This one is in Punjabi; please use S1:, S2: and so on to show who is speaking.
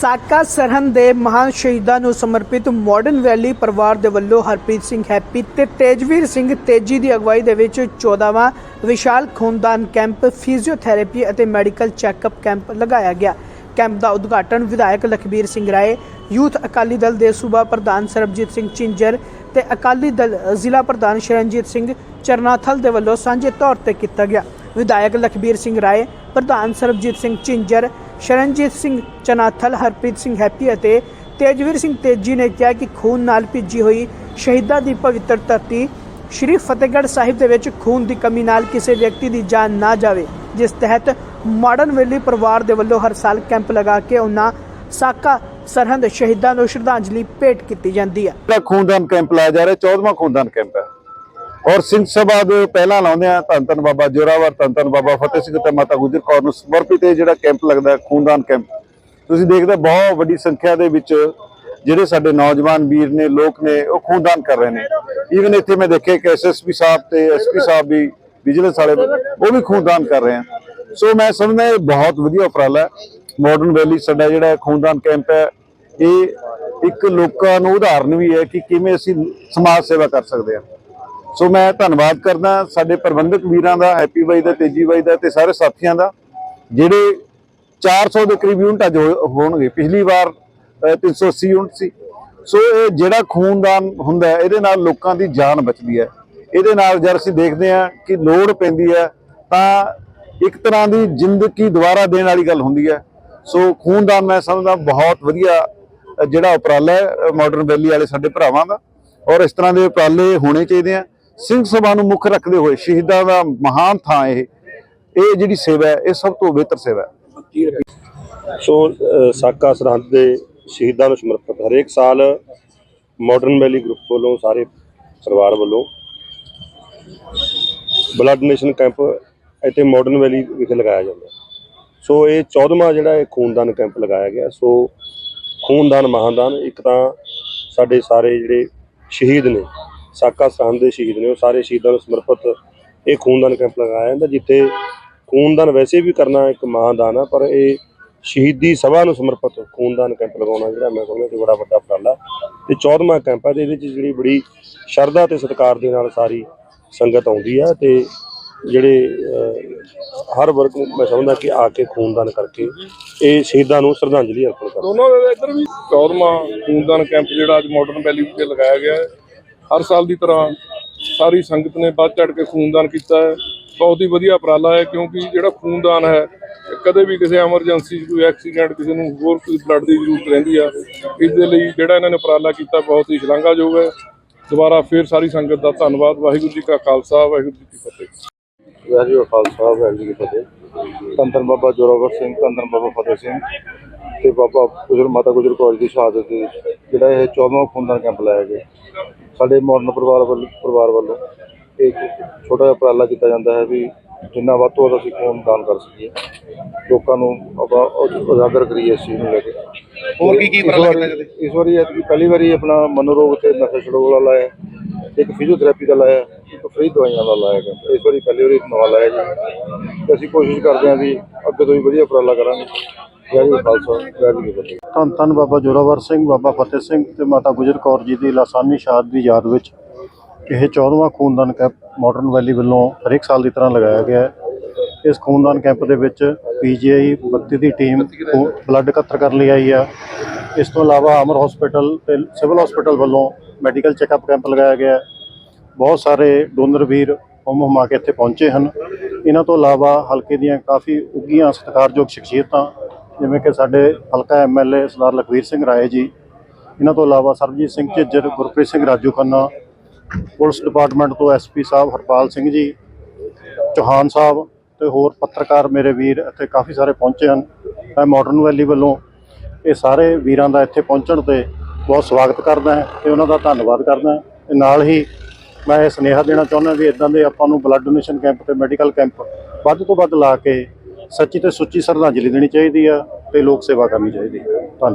S1: ਸਾਕਾ ਸਰਹੰਦ ਦੇ ਮਹਾਨ ਸ਼ਹੀਦਾਂ ਨੂੰ ਸਮਰਪਿਤ ਮਾਡਰਨ ਵੈਲੀ ਪਰਿਵਾਰ ਦੇ ਵੱਲੋਂ ਹਰਪ੍ਰੀਤ ਸਿੰਘ ਹੈਪੀ ਤੇ ਤੇਜਵੀਰ ਸਿੰਘ ਤੇਜੀ ਦੀ ਅਗਵਾਈ ਦੇ ਵਿੱਚ 14ਵਾਂ ਵਿਸ਼ਾਲ ਖੂਨਦਾਨ ਕੈਂਪ ਫਿਜ਼ੀਓਥੈਰੇਪੀ ਅਤੇ ਮੈਡੀਕਲ ਚੈੱਕਅਪ ਕੈਂਪ ਲਗਾਇਆ ਗਿਆ। ਕੈਂਪ ਦਾ ਉਦਘਾਟਨ ਵਿਧਾਇਕ ਲਖਬੀਰ ਸਿੰਘ ਰਾਏ, ਯੂਥ ਅਕਾਲੀ ਦਲ ਦੇ ਸੂਬਾ ਪ੍ਰਧਾਨ ਸਰਬਜੀਤ ਸਿੰਘ ਚਿੰਜਰ ਤੇ ਅਕਾਲੀ ਦਲ ਜ਼ਿਲ੍ਹਾ ਪ੍ਰਧਾਨ ਸ਼ਰਨਜੀਤ ਸਿੰਘ ਚਰਨਾਥਲ ਦੇ ਵੱਲੋਂ ਸਾਂਝੇ ਤੌਰ ਤੇ ਕੀਤਾ ਗਿਆ। ਵਿਧਾਇਕ ਲਖਬੀਰ ਸਿੰਘ ਰਾਏ, ਪ੍ਰਧਾਨ ਸਰਬਜੀਤ ਸਿੰਘ ਚਿੰਜਰ ਸ਼ਰਨਜੀਤ ਸਿੰਘ ਚਨਾਥਲ, ਹਰਪ੍ਰੀਤ ਸਿੰਘ ਹੈਪੀ ਅਤੇ ਤੇਜਵੀਰ ਸਿੰਘ ਤੇਜੀ ਨੇ ਕਿਹਾ ਕਿ ਖੂਨ ਨਾਲ ਭਿੱਜੀ ਹੋਈ ਸ਼ਹੀਦਾਂ ਦੀ ਪਵਿੱਤਰ ਧਰਤੀ ਸ਼੍ਰੀ ਫਤਿਹਗੜ੍ਹ ਸਾਹਿਬ ਦੇ ਵਿੱਚ ਖੂਨ ਦੀ ਕਮੀ ਨਾਲ ਕਿਸੇ ਵਿਅਕਤੀ ਦੀ ਜਾਨ ਨਾ ਜਾਵੇ, ਜਿਸ ਤਹਿਤ ਮਾਡਰਨ ਵੈਲੀ ਪਰਿਵਾਰ ਦੇ ਵੱਲੋਂ ਹਰ ਸਾਲ ਕੈਂਪ ਲਗਾ ਕੇ ਉਹਨਾਂ ਸਾਕਾ ਸਰਹੰਦ ਸ਼ਹੀਦਾਂ ਨੂੰ ਸ਼ਰਧਾਂਜਲੀ ਭੇਟ ਕੀਤੀ ਜਾਂਦੀ ਹੈ।
S2: ਖੂਨਦਾਨ ਕੈਂਪ ਲਾਇਆ ਜਾ ਰਿਹਾ 14ਵਾਂ ਖੂਨਦਾਨ ਕੈਂਪ ਹੈ। ਔਰ ਸਿੰਘ ਸਭਾ ਦੇ ਪਹਿਲਾਂ ਲਾਉਂਦੇ ਆ ਧੰਨ ਧੰਨ ਬਾਬਾ ਜੋਰਾਵਰ, ਧੰਨ ਧੰਨ ਬਾਬਾ ਫਤਿਹ ਸਿੰਘ ਤੇ ਮਾਤਾ ਗੁਜਰ ਕੌਰ ਨੂੰ ਸਮਰਪਿਤ ਇਹ ਜਿਹੜਾ ਕੈਂਪ ਲੱਗਦਾ ਖੂਨਦਾਨ ਕੈਂਪ। ਤੁਸੀਂ ਦੇਖਦੇ ਹੋ ਬਹੁਤ ਵੱਡੀ ਸੰਖਿਆ ਦੇ ਵਿੱਚ ਜਿਹੜੇ ਸਾਡੇ ਨੌਜਵਾਨ ਵੀਰ ਨੇ, ਲੋਕ ਨੇ, ਉਹ ਖੂਨਦਾਨ ਕਰ ਰਹੇ ਨੇ। ਈਵਨ ਇੱਥੇ ਮੈਂ ਦੇਖਿਆ ਕਿ ਐਸਐਸਪੀ ਸਾਹਿਬ ਤੇ ਐਸਪੀ ਸਾਹਿਬ ਵੀ ਵਿਜੀਲੈਂਸ ਵਾਲੇ ਉਹ ਵੀ ਖੂਨਦਾਨ ਕਰ ਰਹੇ ਆ। ਸੋ ਮੈਂ ਸਮਝਦਾ ਇਹ ਬਹੁਤ ਵਧੀਆ ਉਪਰਾਲਾ ਹੈ। ਮਾਡਰਨ ਵੈਲੀ ਸਾਡਾ ਜਿਹੜਾ ਖੂਨਦਾਨ ਕੈਂਪ ਹੈ, ਇਹ ਇੱਕ ਲੋਕਾਂ ਨੂੰ ਉਦਾਹਰਨ ਵੀ ਹੈ ਕਿ ਕਿਵੇਂ ਅਸੀਂ ਸਮਾਜ ਸੇਵਾ ਕਰ ਸਕਦੇ ਹਾਂ। ਸੋ ਮੈਂ ਧੰਨਵਾਦ ਕਰਦਾ ਸਾਡੇ ਪ੍ਰਬੰਧਕ ਵੀਰਾਂ ਦਾ ਹੈਪੀ ਬਾਈ ਦਾ ਤੇਜੀ ਬਾਈ ਦਾ ਤੇ ਸਾਰੇ ਸਾਥੀਆਂ ਦਾ ਜਿਹੜੇ 400 ਦੇ ਕਰੀਬ ਯੂਨਿਟ ਅੱਜ ਹੋ- ਹੋਣਗੇ। ਪਿਛਲੀ ਵਾਰ ਅ, 380 ਯੂਨਿਟ ਸੀ। ਸੋ ਇਹ ਜਿਹੜਾ ਖੂਨਦਾਨ ਹੁੰਦਾ ਹੈ ਇਹਦੇ ਨਾਲ ਲੋਕਾਂ ਦੀ ਜਾਨ ਬਚਦੀ ਹੈ। ਇਹਦੇ ਨਾਲ ਜਦ ਅਸੀਂ ਦੇਖਦੇ ਹਾਂ ਕਿ ਲੋੜ ਪੈਂਦੀ ਹੈ ਤਾਂ ਇੱਕ ਤਰ੍ਹਾਂ ਦੀ ਜ਼ਿੰਦਗੀ ਦੁਬਾਰਾ ਦੇਣ ਵਾਲੀ ਗੱਲ ਹੁੰਦੀ ਹੈ। ਸੋ ਖੂਨਦਾਨ ਮੈਂ ਸਮਝਦਾ ਬਹੁਤ ਵਧੀਆ ਜਿਹੜਾ ਉਪਰਾਲਾ ਹੈ ਮਾਡਰਨ ਵੈਲੀ ਵਾਲੇ ਸਾਡੇ ਭਰਾਵਾਂ ਦਾ। ਔਰ ਇਸ ਤਰ੍ਹਾਂ ਦੇ ਉਪਰਾਲੇ ਹੋਣੇ ਚਾਹੀਦੇ ਆ। ਸਿੰਘ ਸਭਾ ਨੂੰ ਮੁੱਖ ਰੱਖਦੇ ਹੋਏ ਸ਼ਹੀਦਾਂ ਦਾ ਮਹਾਨ ਥਾਂ ਇਹ ਇਹ ਜਿਹੜੀ ਸੇਵਾ ਹੈ, ਇਹ ਸਭ ਤੋਂ ਬਿਹਤਰ ਸੇਵਾ ਹੈ।
S3: ਸੋ ਸਾਕਾ ਸਰਹੰਦ ਦੇ ਸ਼ਹੀਦਾਂ ਨੂੰ ਸਮਰਪਿਤ ਹਰੇਕ ਸਾਲ ਮਾਡਰਨ ਵੈਲੀ ਗਰੁੱਪ ਵੱਲੋਂ ਸਾਰੇ ਪਰਿਵਾਰ ਵੱਲੋਂ ਬਲੱਡ ਡੋਨੇਸ਼ਨ ਕੈਂਪ ਇੱਥੇ ਮਾਡਰਨ ਵੈਲੀ ਵਿਖੇ ਲਗਾਇਆ ਜਾਂਦਾ ਸੋ, ਇਹ 14ਵਾਂ ਜਿਹੜਾ ਇਹ ਖੂਨਦਾਨ ਕੈਂਪ ਲਗਾਇਆ ਗਿਆ। ਸੋ, ਖੂਨਦਾਨ ਮਹਾਨਦਾਨ ਇੱਕ ਤਾਂ ਸਾਡੇ ਸਾਰੇ ਜਿਹੜੇ ਸ਼ਹੀਦ ਨੇ ਸਾਕਾ ਸਥਾਨ ਦੇ ਸ਼ਹੀਦ ਨੇ, ਉਹ ਸਾਰੇ ਸ਼ਹੀਦਾਂ ਨੂੰ ਸਮਰਪਿਤ ਇਹ ਖੂਨਦਾਨ ਕੈਂਪ ਲਗਾਇਆ ਜਾਂਦਾ, ਜਿੱਥੇ ਖੂਨਦਾਨ ਵੈਸੇ ਵੀ ਕਰਨਾ ਇੱਕ ਮਹਾਂਦਾਨ ਆ, ਪਰ ਇਹ ਸ਼ਹੀਦੀ ਸਭਾ ਨੂੰ ਸਮਰਪਿਤ ਖੂਨਦਾਨ ਕੈਂਪ ਲਗਾਉਣਾ ਜਿਹੜਾ ਮੈਂ ਕਹਿੰਦਾ ਕਿ ਬੜਾ ਵੱਡਾ ਉਪਰਾਲਾ। ਤੇ 14ਵਾਂ ਕੈਂਪ ਹੈ ਤੇ ਇਹਦੇ ਵਿੱਚ ਜਿਹੜੀ ਬੜੀ ਸ਼ਰਧਾ ਤੇ ਸਤਿਕਾਰ ਦੇ ਨਾਲ ਸਾਰੀ ਸੰਗਤ ਆਉਂਦੀ ਆ, ਤੇ ਜਿਹੜੇ ਹਰ ਵਰਗ ਨੂੰ ਮੈਂ ਸਮਝਦਾ ਕਿ ਆ ਕੇ ਖੂਨਦਾਨ ਕਰਕੇ ਇਹ ਸ਼ਹੀਦਾਂ ਨੂੰ ਸ਼ਰਧਾਂਜਲੀ ਅਰਪਣ ਕਰਦਾ
S4: ਦੋਨੋਂ ਦੇ ਇੱਧਰ ਵੀ 14ਵਾਂ ਖੂਨਦਾਨ ਕੈਂਪ ਜਿਹੜਾ ਅੱਜ ਮਾਡਰਨ ਵੈਲੀ ਵਿਖੇ ਲਗਾਇਆ ਗਿਆ ਹੈ। ਹਰ ਸਾਲ ਦੀ ਤਰ੍ਹਾਂ ਸਾਰੀ ਸੰਗਤ ਨੇ ਵੱਧ ਚੜ ਕੇ ਖੂਨਦਾਨ ਕੀਤਾ ਹੈ। ਬਹੁਤ ਹੀ ਵਧੀਆ ਉਪਰਾਲਾ ਹੈ ਕਿਉਂਕਿ ਜਿਹੜਾ ਖੂਨਦਾਨ ਹੈ, ਕਦੇ ਵੀ ਕਿਸੇ ਐਮਰਜੈਂਸੀ 'ਚ ਕੋਈ ਐਕਸੀਡੈਂਟ, ਕਿਸੇ ਨੂੰ ਹੋਰ ਕੋਈ ਬਲੱਡ ਦੀ ਜ਼ਰੂਰਤ ਰਹਿੰਦੀ ਆ ਇਸ ਦੇ ਲਈ ਜਿਹੜਾ ਇਹਨਾਂ ਨੇ ਉਪਰਾਲਾ ਕੀਤਾ ਬਹੁਤ ਹੀ ਸ਼ਲਾਘਾਯੋਗ ਹੈ। ਦੁਬਾਰਾ ਫੇਰ ਸਾਰੀ ਸੰਗਤ ਦਾ ਧੰਨਵਾਦ। ਵਾਹਿਗੁਰੂ ਜੀ ਕਾ ਖਾਲਸਾ, ਵਾਹਿਗੁਰੂ ਜੀ ਕੀ ਫਤਿਹ।
S5: ਵਾਹਿਗੁਰੂ ਕਾ ਖਾਲਸਾ, ਵਾਹਿਗੁਰੂ ਜੀ ਕੀ ਫਤਿਹ। ਧੰਨ ਬਾਬਾ ਜੋਰਾਵਰ ਸਿੰਘ ਧੰਨ ਬਾਬਾ ਫਤਿਹ ਸਿੰਘ। ਤੇ ਬਾਬਾ ਗੁਜਰ ਮਾਤਾ ਗੁਜਰ ਕੌਰ ਦੀ ਸ਼ਹਾਦਤ ਦੇ ਜਿਹੜਾ ਇਹ 14ਵਾਂ ਖੂਨਦਾਨ ਕੈਂਪ ਲਾਇਆ ਗਿਆ। ਸਾਡੇ ਮਾਡਰਨ ਪਰਿਵਾਰ ਵੱਲੋਂ ਪਰਿਵਾਰ ਵੱਲੋਂ ਇੱਕ ਛੋਟਾ ਜਿਹਾ ਉਪਰਾਲਾ ਕੀਤਾ ਜਾਂਦਾ ਹੈ ਵੀ ਜਿੰਨਾ ਵੱਧ ਤੋਂ ਵੱਧ ਅਸੀਂ ਖੂਨ ਦਾਨ ਕਰ ਸਕੀਏ। ਲੋਕਾਂ ਨੂੰ ਆਪਾਂ ਉਜ- ਉਜਾਗਰ ਕਰੀਏ ਇਸ ਚੀਜ਼ ਨੂੰ ਲੈ ਕੇ। ਹੋਰ ਕੀ ਕੀ ਉਪਰਾਲਾ ਕੀਤਾ ਇਸ ਵਾਰੀ ਐਤਕੀ ਪਹਿਲੀ ਵਾਰੀ ਆਪਣਾ ਮਨੋਰੋਗ ਤੇ ਨਸ਼ਾ ਛੁਡਾਊ ਵਾਲਾ ਲਾਇਆ। ਇੱਕ ਫਿਜ਼ੀਓਥੈਰੇਪੀ ਦਾ ਲਾਇਆ ਇੱਕ ਫ੍ਰੀ ਦਵਾਈਆਂ ਦਾ ਲਾਇਆ ਗਿਆ। ਇਸ ਵਾਰੀ ਪਹਿਲੀ ਵਾਰੀ ਨਵਾਂ ਲਾਇਆ ਜੀ ਅਸੀਂ ਕੋਸ਼ਿਸ਼ ਕਰਦੇ ਹਾਂ ਵੀ ਅੱਗੇ ਤੋਂ ਵੀ ਵਧੀਆ ਉਪਰਾਲਾ ਕਰਾਂਗੇ। ਵਾਹਿਗੁਰੂ ਖਾਲਸਾ ਵਾਹਿਗੁਰੂ ਫਤਿਹ।
S6: ਧੰਨ ਧੰਨ ਬਾਬਾ ਜੋਰਾਵਰ ਸਿੰਘ, ਬਾਬਾ ਫਤਿਹ ਸਿੰਘ ਤੇ ਮਾਤਾ ਗੁਜਰ ਕੌਰ ਜੀ ਦੀ ਲਾਸਾਨੀ ਸ਼ਹਾਦਤ ਦੀ ਯਾਦ ਵਿੱਚ ਇਹ 14ਵਾਂ ਖੂਨਦਾਨ ਕੈਂਪ ਮਾਡਰਨ ਵੈਲੀ ਵੱਲੋਂ ਹਰੇਕ ਸਾਲ ਦੀ ਤਰ੍ਹਾਂ ਲਗਾਇਆ ਗਿਆ ਹੈ। ਇਸ ਖੂਨਦਾਨ ਕੈਂਪ ਦੇ ਵਿੱਚ ਪੀਜੀਆਈ 32 ਦੀ ਟੀਮ ਬਲੱਡ ਇਕੱਤਰ ਕਰਨ ਲਈ ਆਈ ਆ। ਇਸ ਤੋਂ ਇਲਾਵਾ ਅਮਰ ਹਸਪੀਟਲ ਤੇ ਸਿਵਲ ਹਸਪੀਟਲ ਵੱਲੋਂ ਮੈਡੀਕਲ ਚੈੱਕਅਪ ਕੈਂਪ ਲਗਾਇਆ ਗਿਆ ਬਹੁਤ ਸਾਰੇ ਡੋਨਰ ਵੀਰ ਹੁਮ ਹੁਮਾ ਕੇ ਇੱਥੇ ਪਹੁੰਚੇ ਹਨ। ਇਹਨਾਂ ਤੋਂ ਇਲਾਵਾ ਹਲਕੇ ਦੀਆਂ ਕਾਫੀ ਉੱਘੀਆਂ ਸਤਿਕਾਰਯੋਗ ਸ਼ਖਸੀਅਤਾਂ ਜਿਵੇਂ ਕਿ ਸਾਡੇ ਹਲਕਾ ਐਮਐਲਏ ਸਰਦਾਰ ਲਖਵੀਰ ਸਿੰਘ ਰਾਏ ਜੀ, ਇਹਨਾਂ ਤੋਂ ਇਲਾਵਾ ਸਰਬਜੀਤ ਸਿੰਘ ਝਿੱਜਰ, ਗੁਰਪ੍ਰੀਤ ਸਿੰਘ ਰਾਜੂ ਖੰਨਾ, ਪੁਲਿਸ ਡਿਪਾਰਟਮੈਂਟ ਤੋਂ ਐਸਪੀ ਸਾਹਿਬ ਹਰਪਾਲ ਸਿੰਘ ਜੀ, ਚੌਹਾਨ ਸਾਹਿਬ ਤੇ ਹੋਰ ਪੱਤਰਕਾਰ ਮੇਰੇ ਵੀਰ ਇੱਥੇ ਕਾਫੀ ਸਾਰੇ ਪਹੁੰਚੇ ਹਨ। ਮੈਂ ਮਾਡਰਨ ਵੈਲੀ ਵੱਲੋਂ ਇਹ ਸਾਰੇ ਵੀਰਾਂ ਦਾ ਇੱਥੇ ਪਹੁੰਚਣ ਤੇ ਬਹੁਤ ਸਵਾਗਤ ਕਰਦਾ ਹਾਂ ਤੇ ਉਹਨਾਂ ਦਾ ਧੰਨਵਾਦ ਕਰਦਾ ਹਾਂ। ਤੇ ਨਾਲ ਹੀ ਮੈਂ ਇਹ ਸੁਨੇਹਾ ਦੇਣਾ ਚਾਹੁੰਦਾ ਵੀ ਇਦਾਂ ਦੇ ਆਪਾਂ ਨੂੰ ਬਲੱਡ ਡੋਨੇਸ਼ਨ ਕੈਂਪ ਤੇ ਮੈਡੀਕਲ ਕੈਂਪ ਵੱਧ ਤੋਂ ਵੱਧ ਲਾ ਕੇ ਸੱਚੀ ਤੇ ਸੁੱਚੀ ਸ਼ਰਧਾਂਜਲੀ ਦੇਣੀ ਚਾਹੀਦੀ ਆ ਤੇ ਲੋਕ ਸੇਵਾ ਕਰਨੀ ਚਾਹੀਦੀ ਹੈ ਧੰਨਵਾਦ।